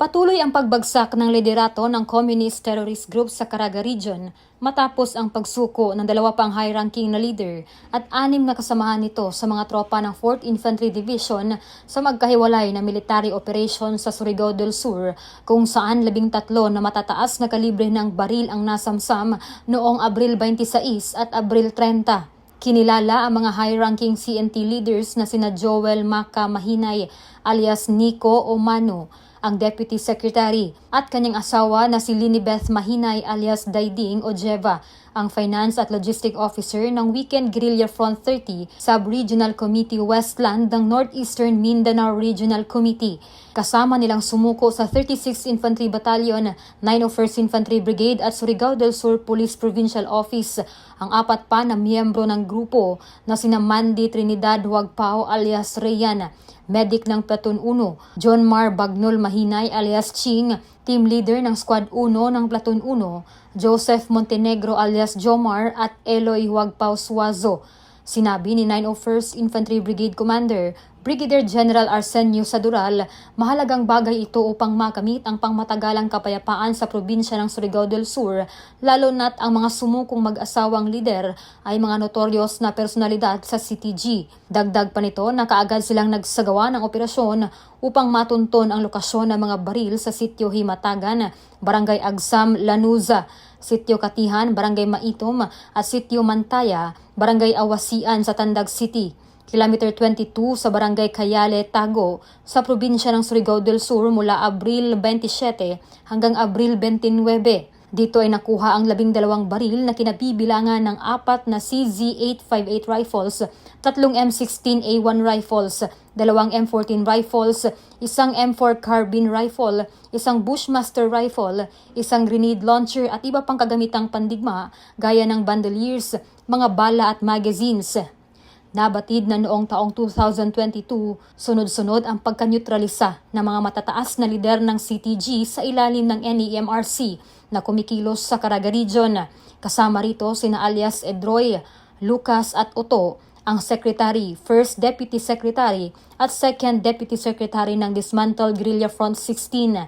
Patuloy ang pagbagsak ng liderato ng Communist Terrorist Group sa Caraga Region matapos ang pagsuko ng dalawa pang high-ranking na leader at anim na kasamahan nito sa mga tropa ng 4th Infantry Division sa magkahiwalay na military operation sa Surigao del Sur kung saan labing tatlo na matataas na kalibre ng baril ang nasamsam noong Abril 26 at Abril 30. Kinilala ang mga high-ranking CNT leaders na sina Joel Maka Mahinay alias Nico Omano, ang Deputy Secretary, at kanyang asawa na si Linibeth Mahinay alias Daiding Ojeva, ang Finance at Logistic Officer ng Weekend Guerrilla Front 30 Sub-Regional Committee Westland ng Northeastern Mindanao Regional Committee. Kasama nilang sumuko sa 36th Infantry Battalion, 901st Infantry Brigade at Surigao del Sur Police Provincial Office ang apat pa na miyembro ng grupo na sina Mandy Trinidad Huagpao alias Rayan, medic ng Platoon 1, John Mar Bagnol Mahinay alias Ching, team leader ng Squad 1 ng Platoon 1, Joseph Montenegro alias Jomar at Eloy Huagpao Suazo. Sinabi ni 901st Infantry Brigade Commander Brigadier General Arsenio Sadural, mahalagang bagay ito upang makamit ang pangmatagalang kapayapaan sa probinsya ng Surigao del Sur, lalo na't ang mga sumukong mag-asawang lider ay mga notorious na personalidad sa CTG. Dagdag pa nito na kaagad silang nagsagawa ng operasyon upang matunton ang lokasyon ng mga baril sa sitio Himatagan, Barangay Agsam, Lanuza, Sitio Katihan, Barangay Maitom at Sitio Mantaya, Barangay Awasian sa Tandag City. Kilometer 22 sa Barangay Cayale, Tago, sa probinsya ng Surigao del Sur mula Abril 27 hanggang Abril 29. Dito ay nakuha ang labing dalawang baril na kinabibilangan ng apat na CZ-858 rifles, tatlong M16A1 rifles, dalawang M14 rifles, isang M4 carbine rifle, isang Bushmaster rifle, isang grenade launcher at iba pang kagamitang pandigma gaya ng bandoliers, mga bala at magazines. Nabatid na noong taong 2022, sunod-sunod ang pagkanyutralisa ng mga matataas na lider ng CTG sa ilalim ng NEMRC na kumikilos sa Caraga Region. Kasama rito sina alias Edroy, Lucas at Otto, ang Secretary, First Deputy Secretary at Second Deputy Secretary ng Dismantled Guerrilla Front 16,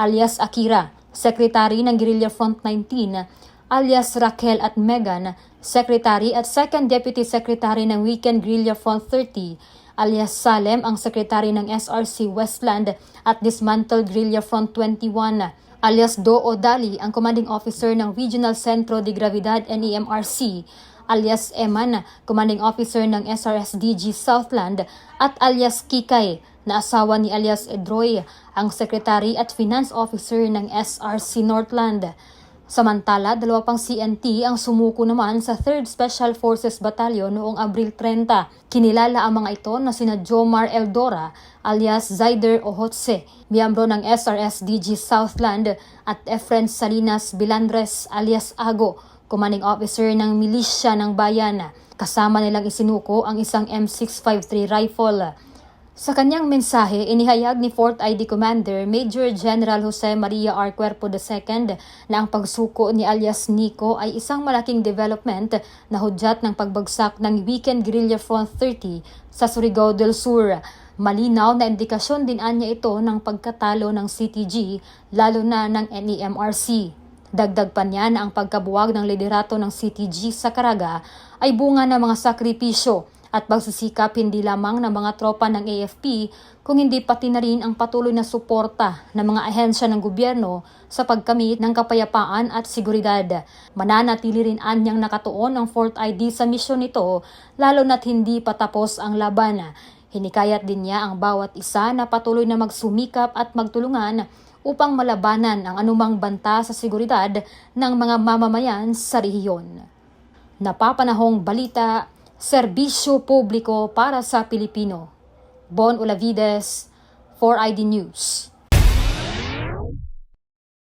alias Akira, Secretary ng Guerrilla Front 19, alias Raquel at Megan, Secretary at Second Deputy Secretary ng Weekend Guerrilla Front 30, alias Salem ang Secretary ng SRC Westland at Dismantled Guerrilla Front 21, alias Do Odali ang Commanding Officer ng Regional Centro de Gravidad NEMRC, alias Eman, Commanding Officer ng SRSDG Southland, at alias Kikay, na asawa ni alias Edroy, ang Secretary at Finance Officer ng SRC Northland. Samantala, dalawa pang CNT ang sumuko naman sa 3rd Special Forces Battalion noong Abril 30. Kinilala ang mga ito na sina Jomar Eldora alias Zaider Ohotse, miyembro ng SRSDG Southland at Efren Salinas Bilandres alias Ago, commanding officer ng milisya ng bayan. Kasama nilang isinuko ang isang M653 rifle. Sa kanyang mensahe, inihayag ni 4th ID Commander Major General Jose Maria R. Cuerpo II na ang pagsuko ni alias Nico ay isang malaking development na hudyat ng pagbagsak ng Weekend Guerrilla Front 30 sa Surigao del Sur. Malinaw na indikasyon din anya ito ng pagkatalo ng CTG lalo na ng NEMRC. Dagdag pa niya na ang pagkabuwag ng liderato ng CTG sa Caraga ay bunga ng mga sakripisyo at pagsisikap hindi lamang ng mga tropa ng AFP kung hindi pati na rin ang patuloy na suporta ng mga ahensya ng gobyerno sa pagkamit ng kapayapaan at seguridad. Mananatili rin anyang nakatuon ang 4th ID sa misyon nito lalo na't hindi patapos ang laban. Hinikayat din niya ang bawat isa na patuloy na magsumikap at magtulungan upang malabanan ang anumang banta sa seguridad ng mga mamamayan sa rehiyon. Napapanahong balita serbisyo publiko para sa Pilipino. Bon Olavides, 4ID News.